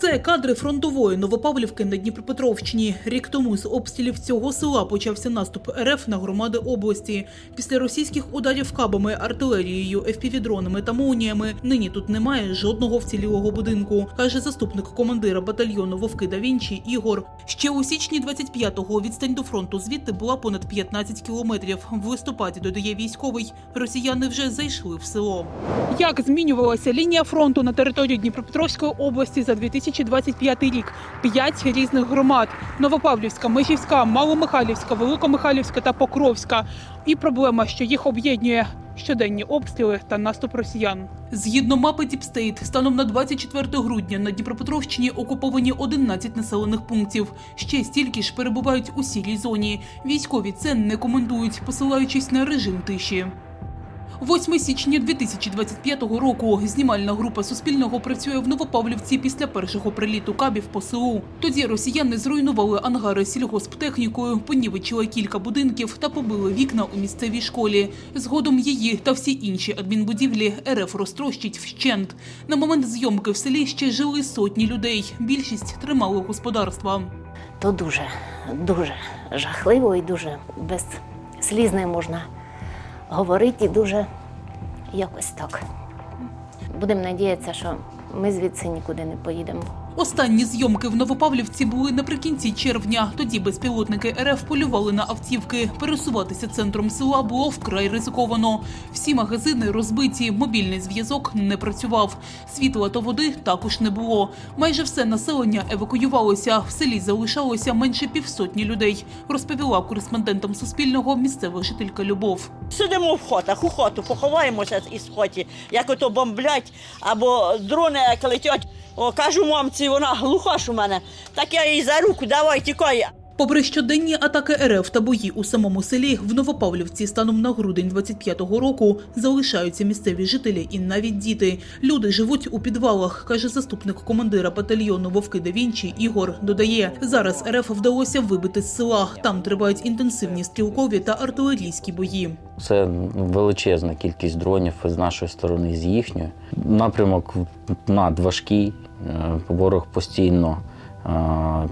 Це кадри фронтової Новопавлівки на Дніпропетровщині. Рік тому з обстрілів цього села почався наступ РФ на громади області. Після російських ударів кабами, артилерією, FPV-дронами та молніями нині тут немає жодного вцілілого будинку, каже заступник командира батальйону Вовки да Вінчі Ігор. Ще у січні 25-го відстань до фронту звідти була понад 15 кілометрів. В листопаді додає військовий. Росіяни вже зайшли в село. Як змінювалася лінія фронту на території Дніпропетровської області за 2025 рік? П'ять різних громад: Новопавлівська, Межівська, Маломихайлівська, Великомихайлівська та Покровська. І проблема, що їх об'єднує щоденні обстріли та наступ росіян. Згідно мапи Діпстейт, станом на 24 грудня на Дніпропетровщині окуповані 11 населених пунктів. Ще стільки ж перебувають у сірій зоні. Військові це не коментують, посилаючись на режим тиші. 8 січня 2025 року знімальна група Суспільного працює в Новопавлівці після першого приліту кабів по. Тоді росіяни зруйнували ангари сільгосптехнікою, понівечили кілька будинків та побили вікна у місцевій школі. Згодом її та всі інші адмінбудівлі РФ розтрощить вщент. На момент зйомки в селі ще жили сотні людей. Більшість тримали господарства. то дуже, дуже жахливо і дуже без сліз не можна говорити, і дуже якось так. Будемо надіятися, що ми звідси нікуди не поїдемо. Останні зйомки в Новопавлівці були наприкінці червня. Тоді безпілотники РФ полювали на автівки. Пересуватися центром села було вкрай ризиковано. Всі магазини розбиті, мобільний зв'язок не працював. Світла та води також не було. Майже все населення евакуювалося. В селі залишалося менше півсотні людей. Розповіла кореспондентам Суспільного місцева жителька Любов. Сидимо в хотах, у хоту, поховаємося із хоті, як ото бомблять, або дрони як летять. О, кажу мамці, вона глуха ж у мене. Так я їй за руку, давай тікай. Попри щоденні атаки РФ та бої у самому селі, в Новопавлівці станом на грудень 25-го року залишаються місцеві жителі і навіть діти. Люди живуть у підвалах, каже заступник командира батальйону Вовки да Вінчі Ігор. Додає, зараз РФ вдалося вибити з села. Там тривають інтенсивні стрілкові та артилерійські бої. Це величезна кількість дронів з нашої сторони, з їхньої. Напрямок надважкий. Е, Ворог постійно е,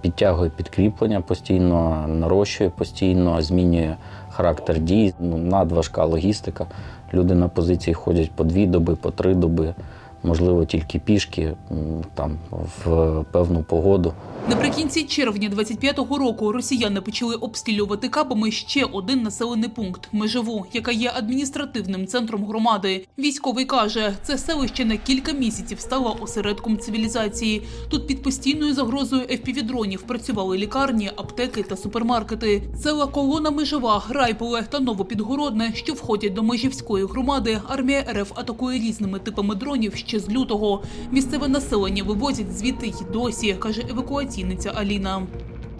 підтягує підкріплення, постійно нарощує, постійно змінює характер дій. Ну, Надважка логістика. Люди на позиції ходять по дві доби, по три доби, можливо, тільки пішки там в певну погоду. Наприкінці червня 25-го року росіяни почали обстрілювати кабами ще один населений пункт межеву, яка є адміністративним центром громади. Військовий каже, це селище на кілька місяців стало осередком цивілізації. Тут під постійною загрозою FPV-дронів працювали лікарні, аптеки та супермаркети. Села колона межева, райполе та новопідгородне, що входять до межівської громади. Армія РФ атакує різними типами дронів ще з лютого. Місцеве населення вивозять звідти й досі, каже евакуаційниця Аліна.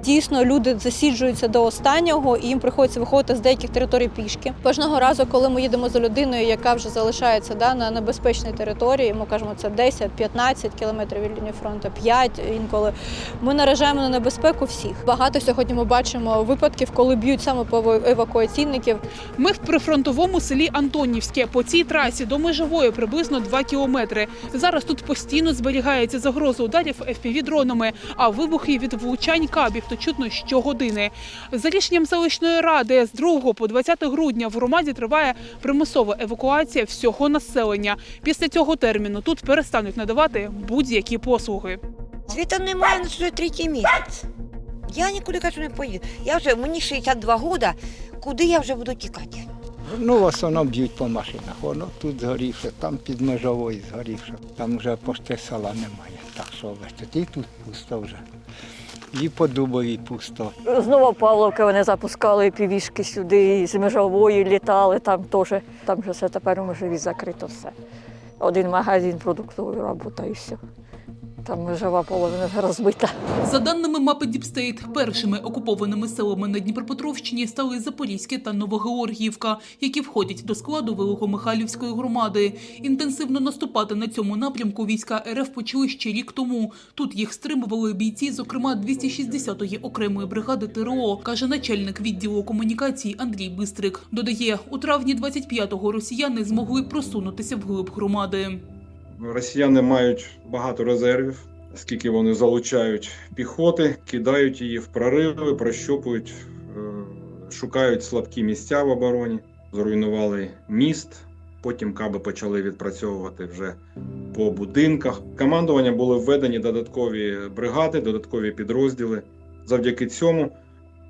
Дійсно, люди засіджуються до останнього, і їм приходиться виходити з деяких територій пішки. Кожного разу, коли ми їдемо за людиною, яка вже залишається да, на небезпечній території, ми кажемо, це 10-15 кілометрів від лінії фронту, 5 інколи. Ми наражаємо на небезпеку всіх. Багато сьогодні ми бачимо випадків, коли б'ють саме по евакуаційників. Ми в прифронтовому селі Антонівське. По цій трасі до межової приблизно 2 кілометри. Зараз тут постійно зберігається загроза ударів FPV-дронами, а вибухи від влучань кабів чутно щогодини. За рішенням селищної ради з 2 по 20 грудня в громаді триває примусова евакуація всього населення. Після цього терміну тут перестануть надавати будь-які послуги. Світа немає на вже третій місяць. Я нікуди кажу не поїду. Я вже мені 62 года, куди я вже буду тікати? Ну, в основному б'ють по машинах. Воно тут згорівше, там під межовою згорівше. Там вже пошти села немає. Так що весь тут пусто вже. І по дубовій пусто. Знову Павловки вони запускали півішки сюди, і з межової літали, там теж, там вже все тепер у межові закрито все. Один магазин продуктовий робота і все. Там межова половина розбита. За даними мапи Діпстейт, першими окупованими селами на Дніпропетровщині стали Запорізьке та Новогеоргіївка, які входять до складу Великомихайлівської громади. Інтенсивно наступати на цьому напрямку війська РФ почали ще рік тому. Тут їх стримували бійці, зокрема 260-ї окремої бригади ТРО, каже начальник відділу комунікацій Андрій Бистрик. Додає, у травні 25-го росіяни змогли просунутися вглиб громади. Росіяни мають багато резервів, скільки вони залучають піхоти, кидають її в прориви, прощупують, е, шукають слабкі місця в обороні, зруйнували міст. Потім каби почали відпрацьовувати вже по будинках. Командування були введені додаткові бригади, додаткові підрозділи. Завдяки цьому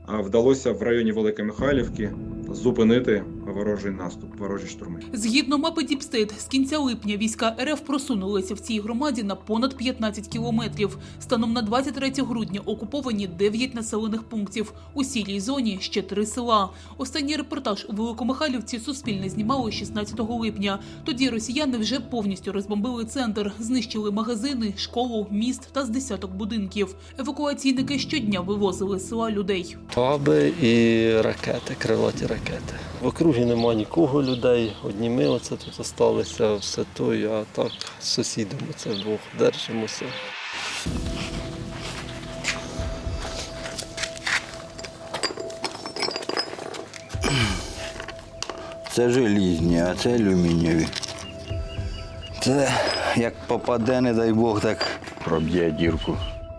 вдалося в районі Великомихайлівки зупинити ворожий наступ, ворожі штурми. Згідно мапи Діпстейт, з кінця липня війська РФ просунулися в цій громаді на понад 15 кілометрів. Станом на 23 грудня окуповані 9 населених пунктів. У сірій зоні ще три села. Останній репортаж у Великомихайлівці Суспільне знімали 16 липня. Тоді росіяни вже повністю розбомбили центр, знищили магазини, школу, міст та з десяток будинків. Евакуаційники щодня вивозили з села людей. Каби і ракети, крилаті ракети. В округі нема нікого людей, одні ми оце тут залишилися, все то, а так з сусідами це вдвох держимося. Це желізні, а це алюмінієві. Це як попаде, не дай Бог, так проб'є дірку.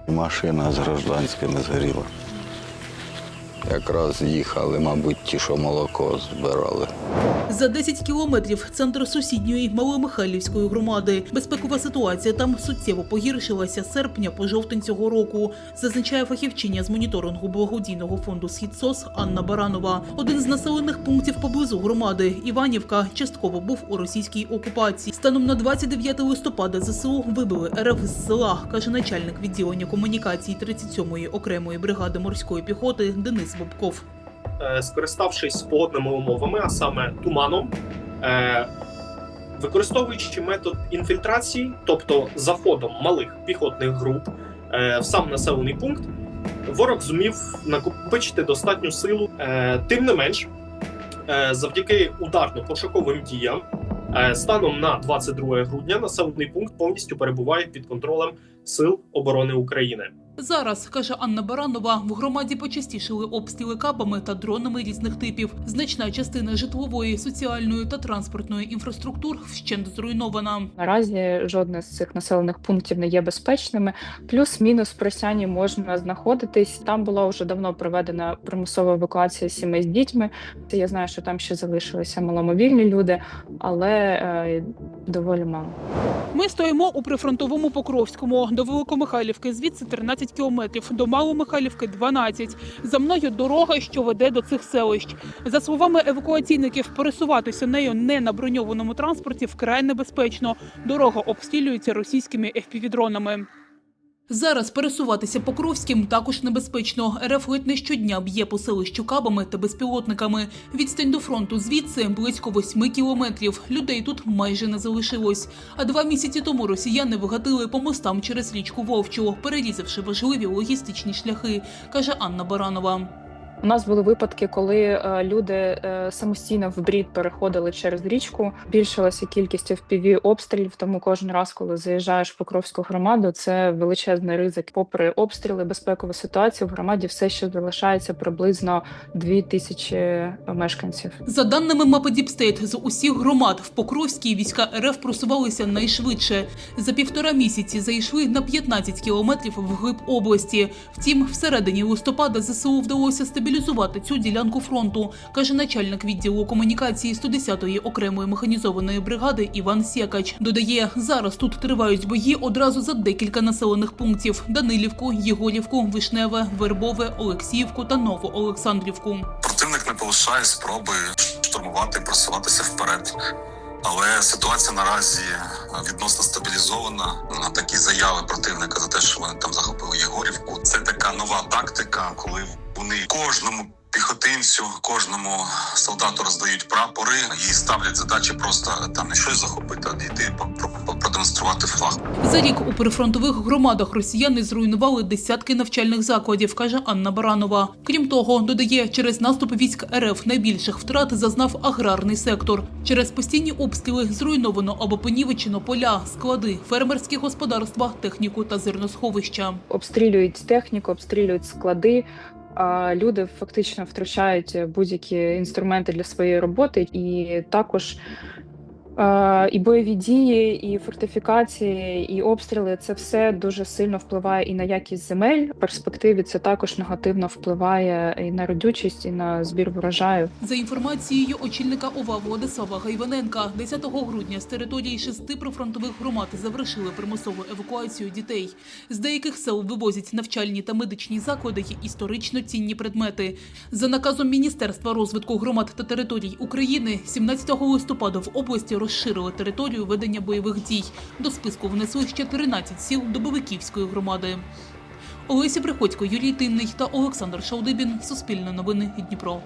Машина з гражданська не згоріла. Якраз їхали, мабуть, ті, що молоко збирали. За 10 кілометрів центр сусідньої Маломихайлівської громади. Безпекова ситуація там суттєво погіршилася з серпня по жовтень цього року, зазначає фахівчиня з моніторингу благодійного фонду «Східсос» Анна Баранова. Один з населених пунктів поблизу громади Іванівка частково був у російській окупації. Станом на 29 листопада ЗСУ вибили РФ з села, каже начальник відділення комунікацій 37-ї окремої бригади морської піхоти Денис Бобков. Е, скориставшись погодними умовами, а саме туманом, е, використовуючи метод інфільтрації, тобто заходом малих піхотних груп е, в сам населений пункт, ворог зумів накопичити достатню силу. Тим не менш, завдяки ударно-пошуковим діям, станом на 22 грудня населений пункт повністю перебуває під контролем Сил оборони України. Зараз, каже Анна Баранова, в громаді почастішили обстріли кабами та дронами різних типів. Значна частина житлової, соціальної та транспортної інфраструктур вщент зруйнована. Наразі жодне з цих населених пунктів не є безпечними. Плюс-мінус Просяні можна знаходитись. Там була вже давно проведена примусова евакуація сімей з дітьми. Я знаю, що там ще залишилися маломобільні люди, але е, доволі мало. Ми стоїмо у прифронтовому Покровському до Великомихайлівки. Звідси 13 кілометрів, до Маломихайлівки 12. За мною дорога, що веде до цих селищ. За словами евакуаційників, пересуватися нею не на броньованому транспорті вкрай небезпечно. Дорога обстрілюється російськими FPV-дронами. Зараз пересуватися Покровським також небезпечно. РФ не щодня б'є по селищу кабами та безпілотниками. Відстань до фронту звідси близько восьми кілометрів. Людей тут майже не залишилось. А два місяці тому росіяни вигадили по мостам через річку Вовчу, перерізавши важливі логістичні шляхи, каже Анна Баранова. У нас були випадки, коли е, люди е, самостійно в брід переходили через річку. Збільшилася кількість FPV обстрілів. Тому кожен раз, коли заїжджаєш в Покровську громаду, це величезний ризик. Попри обстріли, безпекову ситуацію в громаді все ще залишається приблизно дві тисячі мешканців. За даними мапи Діпстейт, з усіх громад в Покровській війська РФ просувалися найшвидше. За півтора місяці зайшли на 15 кілометрів вглиб області. Втім, всередині листопада ЗСУ вдалося стабілізувати цю ділянку фронту, каже начальник відділу комунікації 110-ї окремої механізованої бригади Іван Сєкач. Додає, зараз тут тривають бої одразу за декілька населених пунктів: Данилівку, Єгорівку, Вишневе, Вербове, Олексіївку та Новоолександрівку. Противник не полишає спроби штурмувати, просуватися вперед. Але ситуація наразі відносно стабілізована. На такі заяви противника за те, що вони там захопили Єгорівку. Це така нова тактика, коли вони кожному піхотинцю, кожному солдату роздають прапори і ставлять задачі просто там не щось захопити, а дійти продемонструвати флаг. За рік у прифронтових громадах росіяни зруйнували десятки навчальних закладів, каже Анна Баранова. Крім того, додає, через наступ військ РФ найбільших втрат зазнав аграрний сектор. Через постійні обстріли зруйновано або понівечено поля, склади, фермерські господарства, техніку та зерносховища. Обстрілюють техніку, обстрілюють склади. Люди фактично втрачають будь-які інструменти для своєї роботи, і також Е, І бойові дії, і фортифікації, і обстріли це все дуже сильно впливає і на якість земель. В перспективі це також негативно впливає і на родючість, і на збір врожаю. За інформацією очільника ОВА Владислава Гайваненка, 10 грудня з території шести прифронтових громад завершили примусову евакуацію дітей. З деяких сел вивозять навчальні та медичні заклади й історично цінні предмети. За наказом Міністерства розвитку громад та територій України 17 листопада в області розширили територію ведення бойових дій. До списку внесли ще 13 сіл Добовиківської громади. Олеся Приходько, Юрій Тинний та Олександр Шалдибін. Суспільне новини Дніпро.